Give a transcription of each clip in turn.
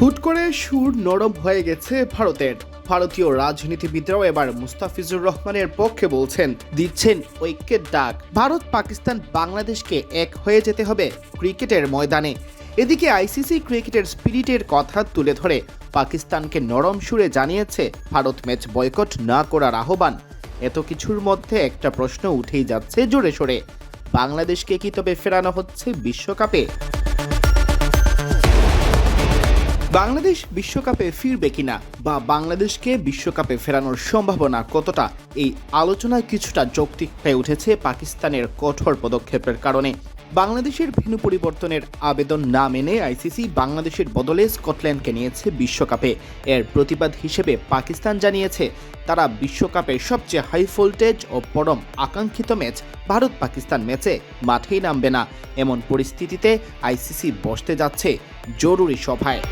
হুট করে সুর নরম হয়ে গেছে ভারতের। ভারতীয় রাজনীতিবিদরাও এবার মুস্তাফিজুর রহমানের পক্ষে বলছেন, দিচ্ছেন ঐক্যের ডাক। ভারত, পাকিস্তান, বাংলাদেশকে এক হয়ে যেতে হবে ক্রিকেটের ময়দানে। এদিকে আইসিসি ক্রিকেটের স্পিরিটের কথা তুলে ধরে, পাকিস্তানকে নরম সুরে জানিয়েছে ভারত ম্যাচ বয়কট না করার আহ্বান। এত কিছুর মধ্যে একটা প্রশ্ন উঠেই যাচ্ছে জোরে সোরে। বাংলাদেশকে কি তবে ফেরানো হচ্ছে বিশ্বকাপে? বাংলাদেশ বিশ্বকাপে ফিরবে কিনা বা বাংলাদেশকে বিশ্বকাপে ফেরানোর সম্ভাবনা কতটা, এই আলোচনায় কিছুটা যৌক্তিক হয়ে উঠেছে পাকিস্তানের কঠোর পদক্ষেপের কারণে। বাংলাদেশের ভেনু পরিবর্তনের আবেদন না মেনে আইসিসি বাংলাদেশের বদলে স্কটল্যান্ডকে নিয়েছে বিশ্বকাপে। এর প্রতিবাদ হিসেবে পাকিস্তান জানিয়েছে, তারা বিশ্বকাপের সবচেয়ে হাই ভোল্টেজ ও পরম আকাঙ্ক্ষিত ম্যাচ ভারত পাকিস্তান ম্যাচে মাঠেই নামবে না। এমন পরিস্থিতিতে আইসিসি বসতে যাচ্ছে জরুরি সভায়।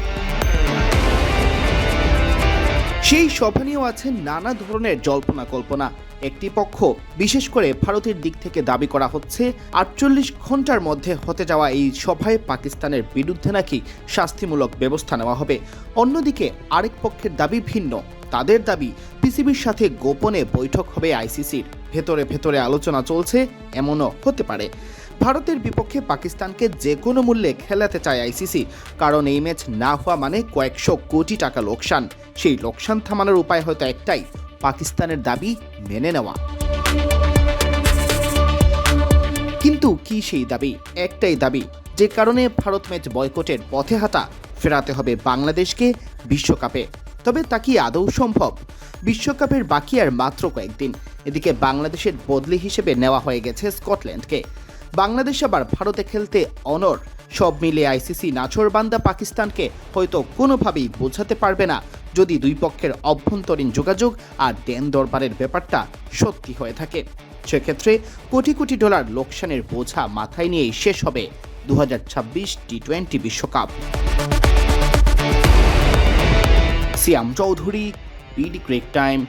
সেই সভা নিয়েও আছে নানা ধরনের জল্পনা কল্পনা। একটি পক্ষ, বিশেষ করে ভারতের দিক থেকে দাবি করা হচ্ছে, আটচল্লিশ ঘণ্টার মধ্যে হতে যাওয়া এই সভায় পাকিস্তানের বিরুদ্ধে নাকি শাস্তিমূলক ব্যবস্থা নেওয়া হবে। অন্যদিকে আরেক পক্ষের দাবি ভিন্ন। তাদের দাবি, পিসিবির সাথে গোপনে বৈঠক হবে আইসিসির। ভেতরে ভেতরে আলোচনা চলছে, এমনও হতে পারে। ভারতের বিপক্ষে পাকিস্তানকে যে কোনো মূল্যে খেলাতে চায় আইসিসি, কারণ এই ম্যাচ না হওয়া মানে কয়েকশো কোটি টাকা লোকসান। সেই লোকসান থামানোর উপায় হয়তো একটাই, পাকিস্তানের দাবি মেনে নেওয়া। কিন্তু কি সেই দাবি? একটাই দাবি, যে কারণে ভারত ম্যাচ বয়কটের পথে হাঁটা, ফেরাতে হবে বাংলাদেশকে বিশ্বকাপে। তবে তা কি আদৌ সম্ভব? বিশ্বকাপের বাকি আর মাত্র কয়েকদিন, এদিকে বাংলাদেশের বদলি হিসেবে নেওয়া হয়ে গেছে স্কটল্যান্ডকে। বাংলাদেশ আবার ভারতে খেলতে অনর সব মিলে আইসিসি নাছোড়বান্দা পাকিস্তানকে হয়তো কোনোভাবেই বোঝাতে পারবে না, যদি দুই পক্ষের অভ্যন্তরীণ যোগাযোগ আর দেন দরবারের ব্যাপারটা সত্যি হয়ে থাকে। সেক্ষেত্রে কোটি কোটি ডলার লোকসানের বোঝা মাথায় নিয়েই শেষ হবে দু হাজার ছাব্বিশ টি টোয়েন্টি বিশ্বকাপ। Siam Chowdhury, BD cric time.